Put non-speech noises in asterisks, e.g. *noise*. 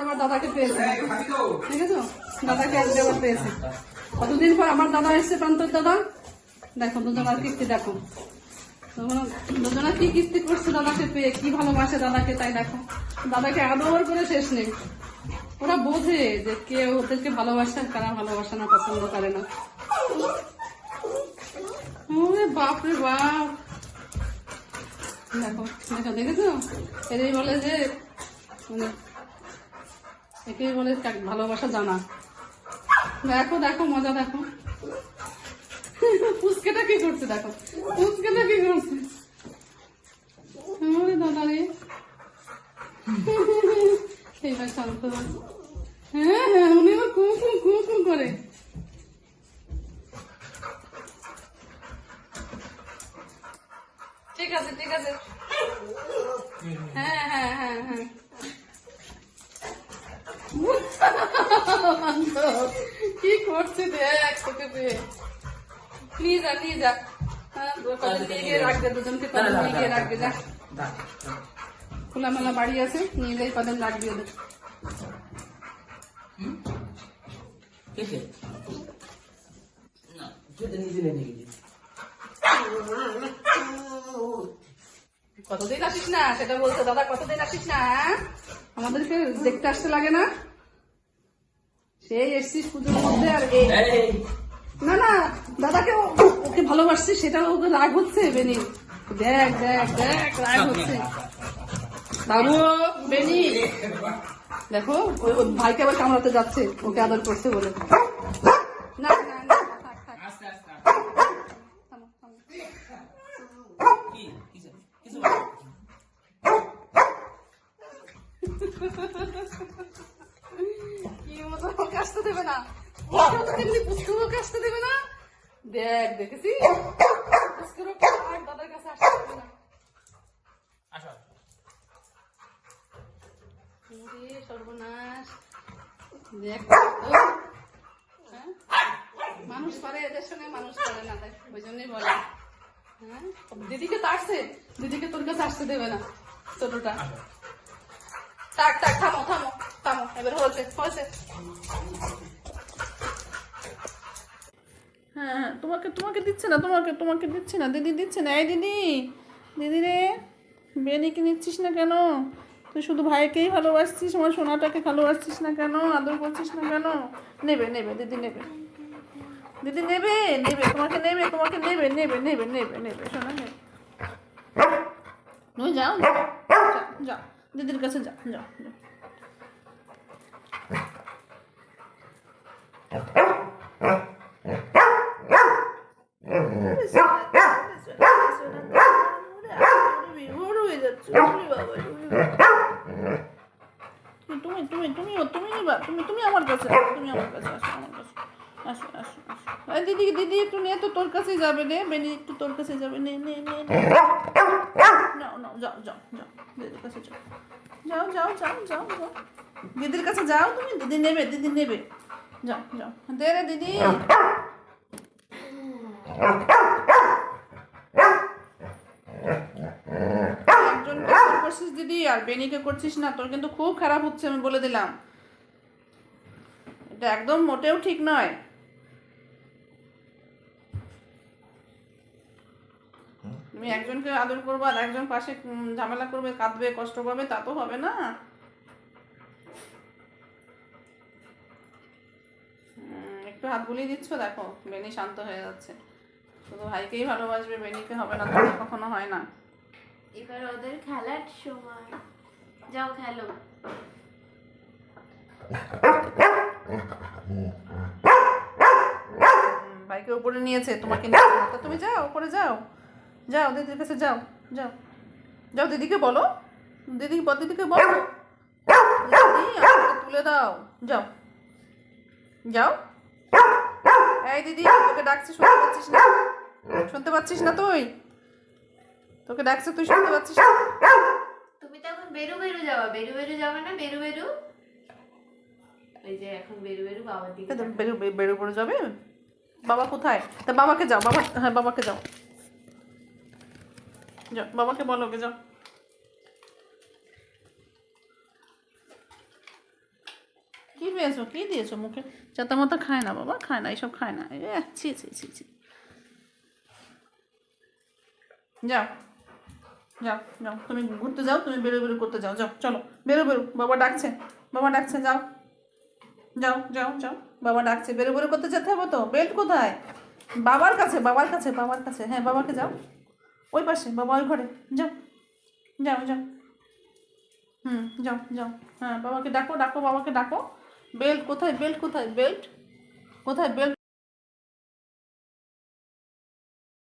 আবার দাদাকে পেয়েছে। ঠিক আছে? দাদাকে আজ আবার পেয়েছে। কতদিন পর আমার দাদা এসছে প্রান্তর দাদা? দেখো দুজনার কিস্তি দেখো। দুজনা- কি কিস্তি করছে দাদাকে পেয়ে? কি ভালোবাসে দাদাকে তাই দেখো। দাদাকে আদর করে শেষ নেই। ওরা বোঝে যে কে ওদেরকে ভালোবাসে কারা ভালোবাসে না পছন্দ করে না। ওরে বাপরে বাপ। দেখো দেখো দেখেছ? এটাই বলে যে মানে একেই বলে ভালোবাসা জানা। দেখো দেখো, মজা দেখো। পুচকেটা কি করছে, দেখো। পুচকেটা কি করছে? হ্যাঁ হ্যাঁ করে। ঠিক আছে ঠিক আছে। হ্যাঁ হ্যাঁ হ্যাঁ হ্যাঁ। কি করছে দেখ তোকে পেয়ে নিয়ে যা নিয়ে যা। খোলামেলা বাড়ি আছে নিয়ে যাই কদিন রাখবি ওদের। কতদিন আসিস না সেটা বলছে দাদা কতদিন আসিস না হ্যাঁ? আমাদেরকে দেখতে আসতে লাগে না। সেই এসছিস পুজোর মধ্যে আর এই। না না দাদাকে ও- ওকে ভালোবাসছে সেটা ওকে রাগ হচ্ছে বেনি। দেখ দেখ দেখ রাগ হচ্ছে। বাবু বেনি দেখো ওই ভাইকে আবার কামড়াতে যাচ্ছে ওকে আদর করছে বলে। না না থামো। কি? কিসে কিছু কি *laughs* মতো ওকে আসতে দেবে না। ওকেও তো তেমনি পুচকুরও ওকে আসতে দেবে না। দেখ দেখেছি পুচকুরও আর দাদার কাছে আসতে দেবে না। সর্বনাশ। দেখ? মানুষ পারে এদের সঙ্গে মানুষ পারে না দেখ ওই জন্যই বলে। হ্যাঁ? দিদিকে তো আসছে। দিদিকে তোর কাছে আসতে দেবে না। ছোটটা। থাক থামো থামো থামো। এবার হয়েছে হয়েছে হ্যাঁ হ্যাঁ তোমাকে তোমাকে দিচ্ছে না তোমাকে তোমাকে দিচ্ছে না দিদি দিচ্ছে না এই দিদি দিদি রে বেনিকে নিচ্ছিস না কেন? তুই শুধু ভাইকেই ভালোবাসছিস আমার সোনাটাকে ভালোবাসছিস না কেন? আদর করছিস না কেন? নেবে নেবে দিদি নেবে। দিদি নেবে নেবে তোমাকে নেবে তোমাকে নেবে নেবে নেবে নেবে নেবে সোনা নেবে। তুমি যাও যাও যাও দিদির কাছে যাও যাও যাও। তুমি তুমি তুমি তুমি নিবা তুমি তুমি আমার কাছে তুমি আমার কাছে আসো আমার কাছে আসো আসো আসো দিদি দিদি একটু নে তো তোর কাছেই যাবে নে বেনি একটু তোর কাছে যাবে নে নে নে নে। নাও নাও যাও যাও যাও দিদির কাছে যাও। যাও যাও যাও যাও যাও। দিদির কাছে যাও তুমি দিদি নেবে দিদি নেবে। যাও যাও। দে রে দিদি একজনকে ফোন করছিস দিদি, আর বেনিকে করছিস না, তোর কিন্তু খুব খারাপ হচ্ছে, আমি বলে দিলাম। এটা একদম মোটেও ঠিক নয়। তুমি একজনকে আদর করবে, আর একজন পাশে ঝামেলা করবে, কাঁদবে, কষ্ট পাবে, তা তো হবে না। একটু হাত বুলিয়ে দিচ্ছ? দেখো, বেনি শান্ত হয়ে যাচ্ছে। শুধু ভাইকেই ভালোবাসবে, বেনিকে হবে না তাহলে কখনো হয় না। এবার ওদের খেলার সময়। যাও খেলো। বাইকে উপরে নিয়েছে, তোমাকে নিয়েছে না। তুমি যাও, উপরে যাও। যাও, দিদির কাছে যাও যাও। যাও, দিদিকে বলো। দিদি দিদিকে বলো। তুলে দাও। যাও। যাও। এই দিদি তোকে ডাকছে, শুনতে পাচ্ছিস না? শুনতে পাচ্ছিস না তুই? তোকে ডাকছে তুই শুনতে পাচ্ছিস তুমি তো এখন বেরু বেরু যাওয়া বেরু বেরু যাবে না বেরু বেরু। ওই যে এখন বেরু বেরু বাবার দিকে এই তো বেরো বেরো যাবে? বাবা কোথায়? তা বাবাকে যাও বাবা হ্যাঁ বাবাকে যাও। যাও বাবাকে বলো ওকে যাও। কি পেয়েছ কি দিয়েছ মুখে? চাতা মাতা খায় না বাবা খায় না এইসব খায় না। ছি ছি ছি ছি। যাও। যাও যাও, তুমি ঘুরতে যাও, তুমি বেরো বেরো করতে যাও যাও, চলো, বেরো বেরো, বাবা ডাকছে বাবা ডাকছে, যাও যাও যাও যাও, বাবা ডাকছে, বেরো বেরো করতে যেতে হবে তো বেল্ট কোথায়? বাবার কাছে বাবার কাছে বাবার কাছে হ্যাঁ বাবাকে যাও, ওই পাশে, বাবা ওই ঘরে, যাও যাও যাও, হুম, যাও যাও হ্যাঁ বাবাকে ডাকো ডাকো, বাবাকে ডাকো বেল্ট কোথায় বেল্ট কোথায় বেল্ট কোথায়, বেল্ট